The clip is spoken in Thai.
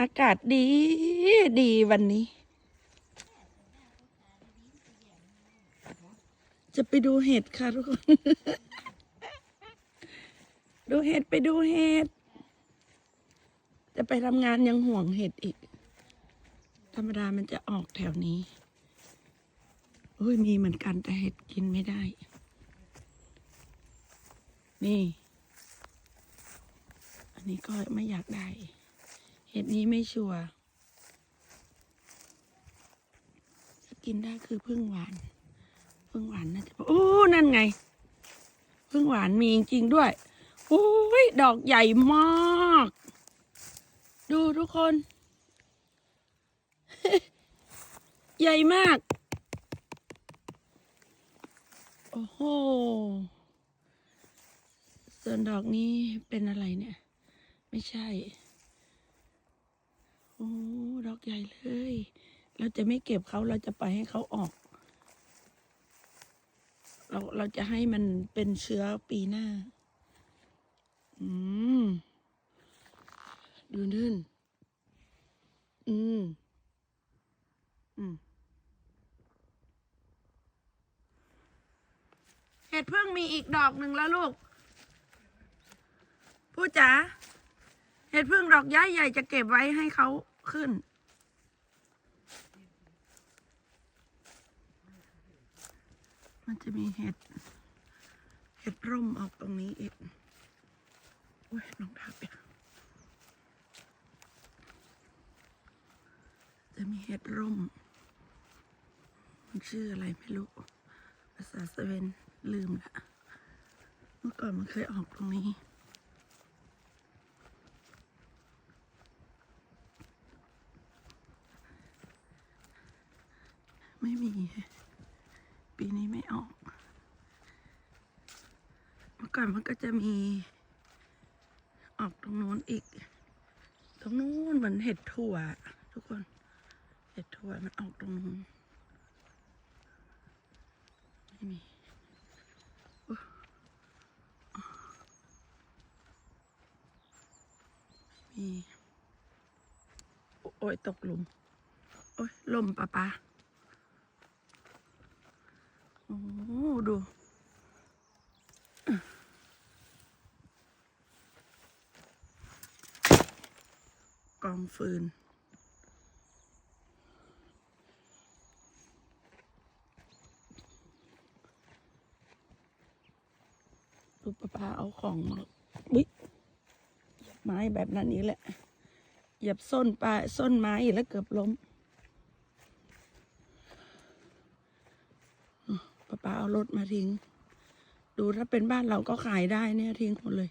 อากาศดีดีวันนี้ จะไปดูเห็ดค่ะทุกคน ดูเห็ดไปดูเห็ด จะไปทำงานยังห่วงเห็ดอีก ธรรมดามันจะออกแถวนี้โอ้ยมีเหมือนกันแต่เห็ดกินไม่ได้ นี่ อันนี้ก็ไม่อยากได้ เห็ดนี้ไม่ชัวร์กินได้คือพึ่งหวานพึ่งหวานน่าจะโอ้ นั่นไง พึ่งหวานมีจริงๆด้วยโอ้ยดอกใหญ่มาก ดูทุกคน ใหญ่มาก โอ้โห ส่วนดอกนี้เป็นอะไรเนี่ย ไม่ใช่ โอ้ดอกใหญ่เลย เราจะไม่เก็บเขาเราจะไปให้เขาออก เราเราจะให้มันเป็นเชื้อปีหน้า อืม ดูนื่นอืม อืมเห็ดพึ่งมีอีกดอกหนึ่งแล้วลูก ผู้จ๋า เห็ดพึ่งดอกย้ายใหญ่จะเก็บไว้ให้เขาขึ้น มันจะมีเห็ด เห็ดร่มออกตรงนี้อีกโอ้ยน้องทับเนี่ยจะมีเห็ดร่ม มันชื่ออะไรไม่รู้ ภาษาสเวนลืมละ เมื่อก่อนมันเคยออกตรงนี้ ไม่มี ปีนี้ไม่ออก เมื่อก่อนมันก็จะมี ออกตรงโน้นอีก ตรงนู้นเหมือนเห็ดถั่ว ทุกคน เห็ดถั่วมันออกตรงนู้นไม่มีมี โอ้ยตกหลุม โอ้ยลมปะปะ โอ้ดูกองฟืน ลูกป้าป้าเอาของมาวิไม้แบบนั้นนี้แหละ เหยียบส้นปลาส้นไม้แล้วเกือบล้ม ป้าป้าเอารถมาทิ้ง ดูถ้าเป็นบ้านเราก็ขายได้เนี่ยทิ้งหมดเลย